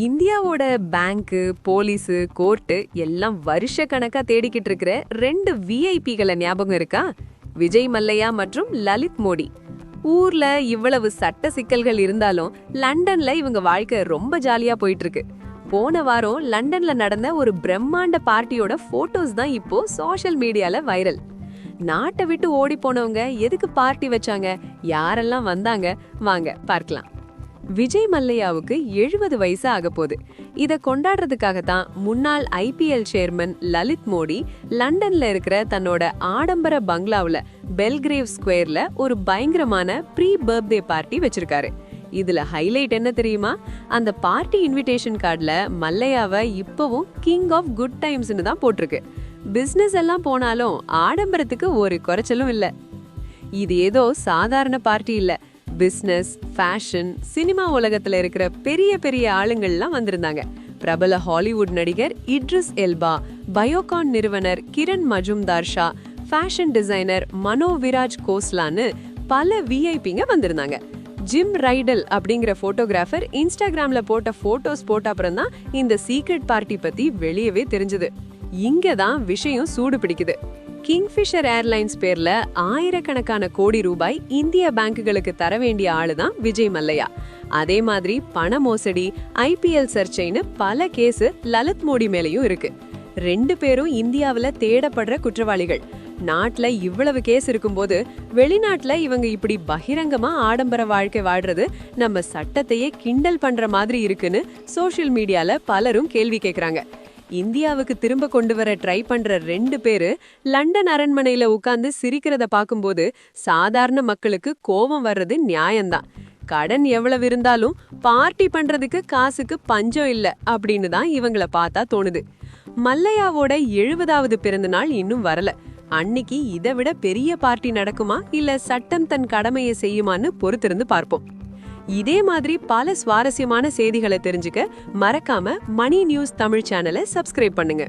இந்தியாவோட பேங்க்கு police court எல்லாம் வருஷ கணக்காக தேடிக்கிட்டு இருக்கிற ரெண்டு விஐபிகளை ஞாபகம் இருக்கா? விஜய் மல்லையா மற்றும் லலித் மோடி. ஊர்ல இவ்வளவு சட்ட சிக்கல்கள் இருந்தாலும் லண்டன்ல இவங்க வாழ்க்கை ரொம்ப ஜாலியா போயிட்டு இருக்கு போன வாரம் லண்டன்ல நடந்த ஒரு பிரம்மாண்ட பார்ட்டியோட போட்டோஸ் தான் இப்போ சோஷியல் மீடியால வைரல் நாட்டை விட்டு ஓடி போனவங்க எதுக்கு பார்ட்டி வச்சாங்க? யாரெல்லாம் வந்தாங்க? வாங்க பார்க்கலாம். விஜய் மல்லையாவுக்கு எழுபது வயசு ஆக போகுது. இதை கொண்டாடுறதுக்காக தான் முன்னாள் ஐபிஎல் சேர்மன் லலித் மோடி லண்டன்ல இருக்கிற தன்னோட ஆடம்பர பங்களாவில் பெல்கிரேவ் ஸ்கொயர்ல ஒரு பயங்கரமான ப்ரீ பர்த்டே பார்ட்டி வச்சிருக்காரு. இதுல ஹைலைட் என்ன தெரியுமா? அந்த பார்ட்டி இன்விடேஷன் கார்டுல மல்லையாவை இப்பவும் கிங் ஆஃப் குட் டைம்ஸ்னு தான் போட்டிருக்கு. பிசினஸ் எல்லாம் போனாலும் ஆடம்பரத்துக்கு ஒரு குறைச்சலும் இல்லை. இது ஏதோ சாதாரண பார்ட்டி இல்லை. பிஸ்னஸ் ஃபேஷன் சினிமா உலகத்துல இருக்கிற பெரிய பெரிய ஆளுங்கள்லாம் வந்திருந்தாங்க. பிரபல ஹாலிவுட் நடிகர் இட்ரிஸ் எல்பா பயோகான் நிறுவனர் கிரண் மஜும்தார் ஷா ஃபேஷன் டிசைனர் மனோ விராஜ் கோஸ்லான்னு பல விஐபிங்க வந்திருந்தாங்க. ஜிம் ரைடல் அப்படிங்கிற போட்டோகிராஃபர் இன்ஸ்டாகிராம்ல போட்ட போட்டோஸ் போட்ட அப்புறம் தான் இந்த சீக்ரெட் பார்ட்டி பத்தி வெளியவே தெரிஞ்சது. இங்க தான் விஷயம் சூடு பிடிக்குது. கிங்ஃபிஷர் ஏர்லைன்ஸ் பேர்ல ஆயிரக்கணக்கான கோடி ரூபாய் இந்திய பேங்குகளுக்கு தர வேண்டிய ஆளு தான் விஜய் மல்லையா. அதே மாதிரி பண மோசடி ஐபிஎல் சர்ச்சைன்னு பல கேஸ் லலித் மோடி மேலயும் இருக்கு. ரெண்டு பேரும் இந்தியாவுல தேடப்படுற குற்றவாளிகள். நாட்டுல இவ்வளவு கேஸ் இருக்கும்போது வெளிநாட்டுல இவங்க இப்படி பகிரங்கமா ஆடம்பர வாழ்க்கை வாழ்றது நம்ம சட்டத்தையே கிண்டல் பண்ற மாதிரி இருக்குன்னு சோஷியல் மீடியால பலரும் கேள்வி கேக்குறாங்க. இந்தியாவுக்கு திரும்ப கொண்டு வர ட்ரை பண்ற ரெண்டு பேரு லண்டன் அரண்மனையில உட்கார்ந்து சிரிக்கிறத பார்க்கும்போது சாதாரண மக்களுக்கு கோபம் வர்றது நியாயம்தான். கடன் எவ்வளவு இருந்தாலும் பார்ட்டி பண்றதுக்கு காசுக்கு பஞ்சம் இல்ல அப்படின்னு தான் இவங்கள பார்த்தா தோணுது. மல்லையாவோட எழுபதாவது பிறந்த நாள் இன்னும் வரல. அன்னைக்கு இதை விட பெரிய பார்ட்டி நடக்குமா இல்ல சட்டம் தன் கடமையை செய்யுமான்னு பொறுத்திருந்து பார்ப்போம். இதே மாதிரி பல சுவாரஸ்யமான செய்திகளை தெரிஞ்சுக்க மறக்காம மணி நியூஸ் தமிழ் சேனலை சப்ஸ்கிரைப் பண்ணுங்க.